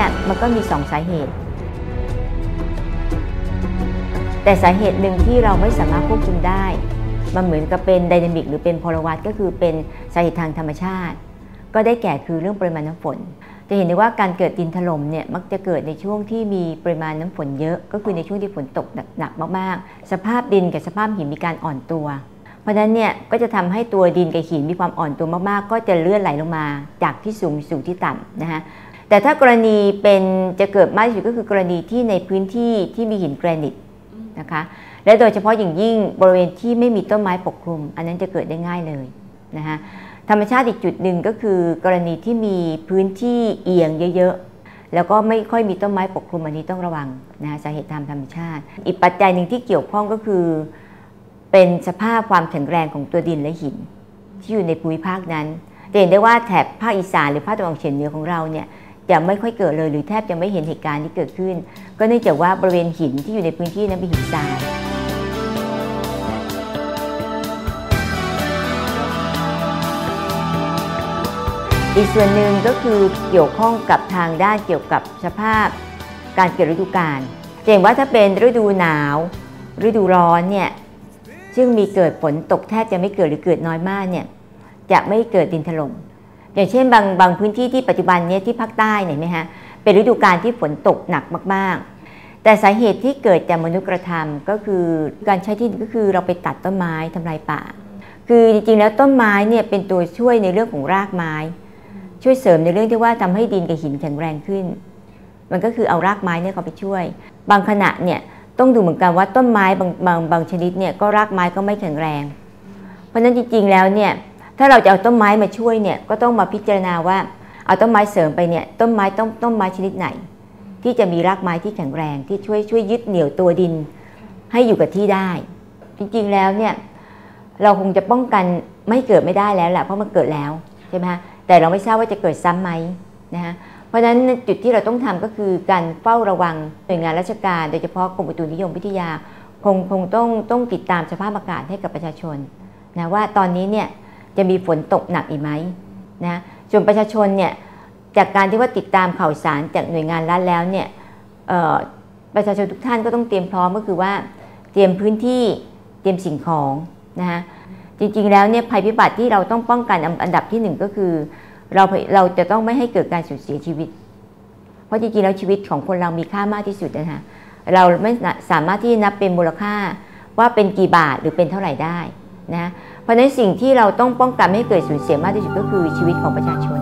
เนี่ยมันก็มีสองสาเหตุ แต่สาเหตุหนึ่งที่เราไม่สามารถควบคุมได้ มันเหมือนกับเป็นไดนามิกหรือเป็นพลวัตก็คือเป็นสาเหตุทางธรรมชาติ ก็ได้แก่คือเรื่องปริมาณน้ำฝนจะเห็นได้ว่าการเกิดดินถล่มเนี่ยมักจะเกิดในช่วงที่มีปริมาณน้ำฝนเยอะ ก็คือในช่วงที่ฝนตกหนักมากๆ สภาพดินกับสภาพหินมีการอ่อนตัว เพราะฉะนั้นเนี่ยก็จะทำให้ตัวดินกับหินมีความอ่อนตัวมากๆ ก็จะเลื่อนไหลลงมาจากที่สูงสู่ที่ต่ำนะฮะ แต่ถ้ากรณีเป็นจะเกิดมากที่สุดก็คือกรณีที่ในพื้นที่ที่มีหินแกรนิตนะคะและโดยเฉพาะอย่างยิ่งบริเวณที่ไม่มีต้นไม้ปกคลุม อันนั้นจะเกิดได้ง่ายเลยนะคะธรรมชาติอีกจุดหนึ่งก็คือ กรณีที่มีพื้นที่เอียงเยอะๆ แล้วก็ไม่ค่อยมีต้นไม้ปกคลุมอันนี้ต้องระวังนะสาเหตุตามธรรมชาติ อีกปัจจัยหนึ่งที่เกี่ยวข้องก็คือ เป็นสภาพความแข็งแรงของตัวดินและหิน ที่อยู่ในภูมิภาคนั้นจะเห็นได้ว่าแถบภาคอีสานหรือภาคตะวันออกเฉียงเหนือของเราเนี่ย จะไม่ค่อยเกิดเลยหรือแทบจะไม่เห็นเหตุการณ์ที่เกิดขึ้น ก็เนื่องจากว่าบริเวณหินที่อยู่ในพื้นที่นั้นเป็นหินทรายอีกส่วนหนึ่งก็คือเกี่ยวข้องกับทางด้านเกี่ยวกับสภาพการเกิดฤดูกาลเห็นว่าถ้าเป็นฤดูหนาว ฤดูร้อนเนี่ยซึ่งมีเกิดฝนตกแทบจะไม่เกิดหรือเกิดน้อยมากเนี่ยจะไม่เกิดดินถล่ม อย่างเช่นบางบางพื้นที่ที่ปัจจุบันนี้ที่ภาคใต้เนี่ยไหมฮะเป็นฤดูกาลที่ฝนตกหนักมาก ๆ แต่สาเหตุที่เกิดจากมนุษย์กระทำก็คือการใช้ที่ก็คือเราไปตัดต้นไม้ทำลายป่า คือจริงๆแล้วต้นไม้เนี่ยเป็นตัวช่วยในเรื่องของรากไม้ ช่วยเสริมในเรื่องที่ว่าทำให้ดินกับหินแข็งแรงขึ้น มันก็คือเอารากไม้เนี่ยเขาไปช่วย บางขณะเนี่ยต้องดูเหมือนกันว่าต้นไม้บางบางบางชนิดเนี่ยก็รากไม้ก็ไม่แข็งแรง เพราะฉะนั้นจริงๆแล้วเนี่ย ถ้าเราจะเอาต้นไม้มาช่วยเนี่ยก็ต้องมาพิจารณาว่า เอาต้นไม้เสริมไปเนี่ยต้นไม้ต้นต้นไม้ชนิดไหน ที่จะมีรากไม้ที่แข็งแรงที่ช่วยช่วยยึดเหนี่ยวตัวดิน ให้อยู่กับที่ได้ จริงๆแล้วเนี่ยเราคงจะป้องกันไม่เกิดไม่ได้แล้วแหละเพราะมันเกิดแล้วใช่ไหมฮะแต่เราไม่ทราบว่าจะเกิดซ้ำไหมนะฮะเพราะฉะนั้นจุดที่เราต้องทำก็คือการเฝ้าระวังหน่วยงานราชการ โดยเฉพาะกรมอุตุนิยมวิทยา คงคงต้องต้องติดตามสภาพอากาศให้กับประชาชนนะว่าตอนนี้เนี่ย จะมีฝนตกหนักอีกไหมนะส่วนประชาชนเนี่ยจากการที่ว่าติดตามข่าวสารจากหน่วยงานรัฐแล้วเนี่ยประชาชนทุกท่านก็ต้องเตรียมพร้อมก็คือว่าเตรียมพื้นที่เตรียมสิ่งของนะฮะจริงๆแล้วเนี่ยภัยพิบัติที่เราต้องป้องกันอันดับที่หนึ่งก็คือเราเราจะต้องไม่ให้เกิดการสูญเสียชีวิต เพราะจริงๆแล้วชีวิตของคนเรามีค่ามากที่สุดนะคะเราไม่สามารถที่นับเป็นมูลค่าว่าเป็นกี่บาทหรือเป็นเท่าไหร่ได้ นะเพราะฉะนั้นสิ่งที่เราต้องป้องกันไม่ให้เกิดสูญเสียมากที่สุดก็คือชีวิตของประชาชน